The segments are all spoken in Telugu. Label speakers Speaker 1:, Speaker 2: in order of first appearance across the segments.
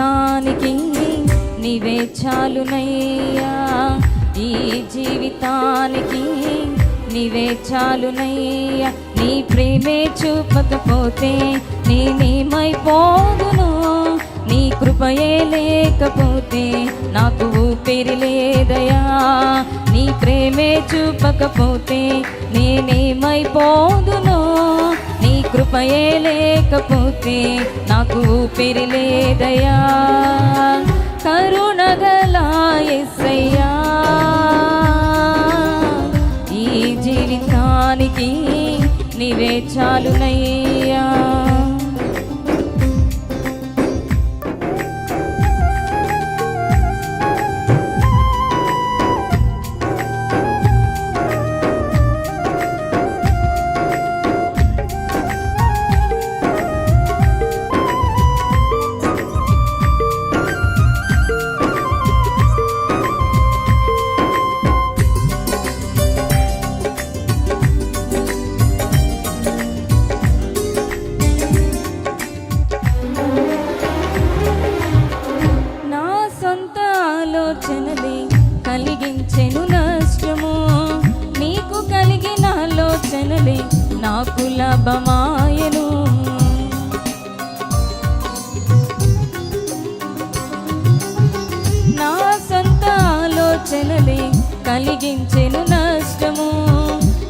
Speaker 1: జీవితానికి నీవే చాలునయ్యా. ఈ జీవితానికి నీవే చాలునయ్యా. నీ ప్రేమే చూపకపోతే నేనేమైపోదును? నీ కృపయే లేకపోతే నాకు ఊపిరి లేదయా నీ ప్రేమే చూపకపోతే నేనేమైపోదును? కృపయే లేకపోతే నాకు ఊపిరి లేదయా కరుణగలాయసయ్యా ఈ జీవితానికి నీవే చాలునయ్యా. ఆలోచనలే నాకు లాభమాయను. నా సొంత ఆలోచనలే కలిగించెను నష్టము.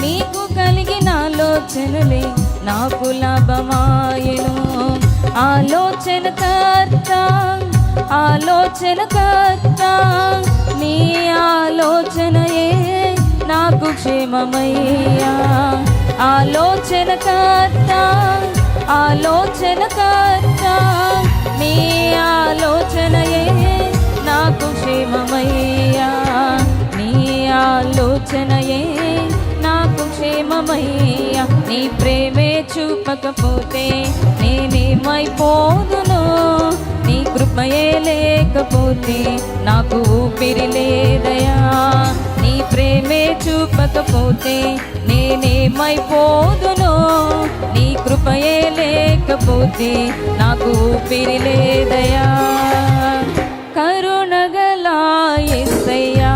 Speaker 1: నీకు కలిగిన ఆలోచనలే నాకు లాభమాయను. ఆలోచనకర్త ఆలోచనకర్త నీ ఆలోచనయే నాకు క్షేమమయ్యా. ఆలోచనకర్త ఆలోచనకర్త నీ ఆలోచనయే నాకు క్షేమమయ్యా. నీ ఆలోచనయే నాకు క్షేమమయ్యా. నీ ప్రేమే చూపకపోతే నేనేమైపోదును? నీ కృపయే లేకపోతే నాకు ఊపిరి లేదయా. ప్రేమే చూపకపోతే నేనేమైపోదును? నీ కృపయే లేకపోతే నాకు ఊపిరి లేదయా కరుణగలా ఎస్సయ్యా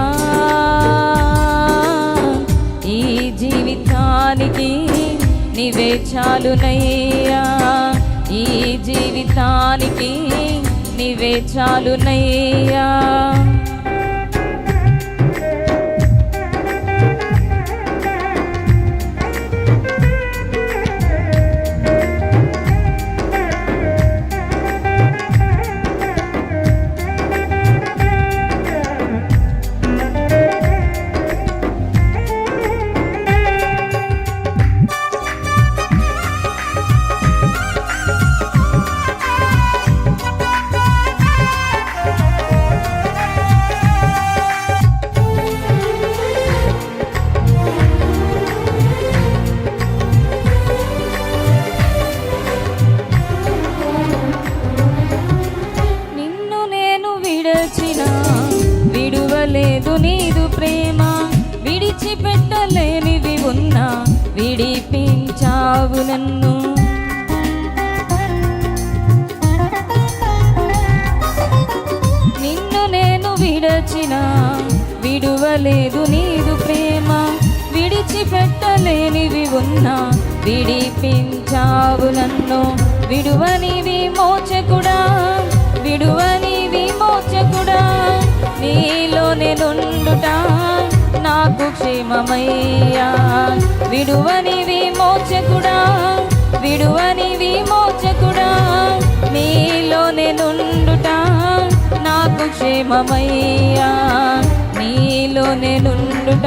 Speaker 1: ఈ జీవితానికి నీవే చాలునయ్యా. ఈ జీవితానికి నీవే చాలునయ్యా. విడిపించావు నన్ను. నిన్ను నేను విడచిన విడువలేదు నీదు ప్రేమ. విడిచిపెట్టలేనివి ఉన్నా విడిపించావు నన్ను. విడువని విమోచకుడా విడువని విమోచకుడా నీలో నేనుండుటా నాకు క్షేమమయ్యా. విడువని విమోచకుడా విడువని విమోచకుడా నీలో నేనుండుట నాకు క్షేమమయ్యా. నీలో నేనుండుట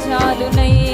Speaker 1: నీవే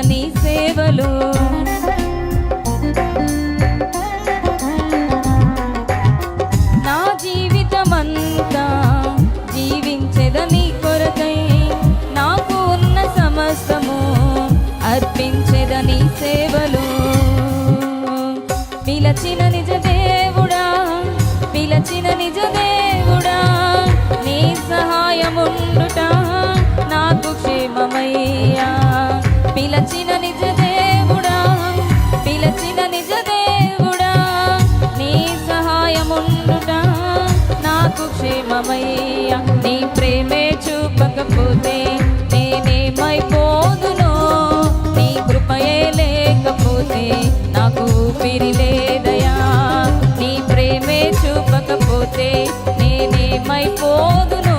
Speaker 1: నీ సేవలు. నా జీవితమంతా జీవించదని కొరకై నాకు ఉన్న సమస్తము అర్పించదని సేవలు. నిజ దేవుడా పిలచిన నిజ దేవుడా నీ సహాయముండుట నాకు క్షేమమయ్యా. నీ ప్రేమే చూపకపోతే నేనేమైపోదునో? నీ కృపయే లేకపోతే నాకు ఊపిరి లేదయా నీ ప్రేమే చూపకపోతే నేనేమైపోదునో?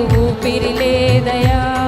Speaker 1: ఊపిరి లేదయా?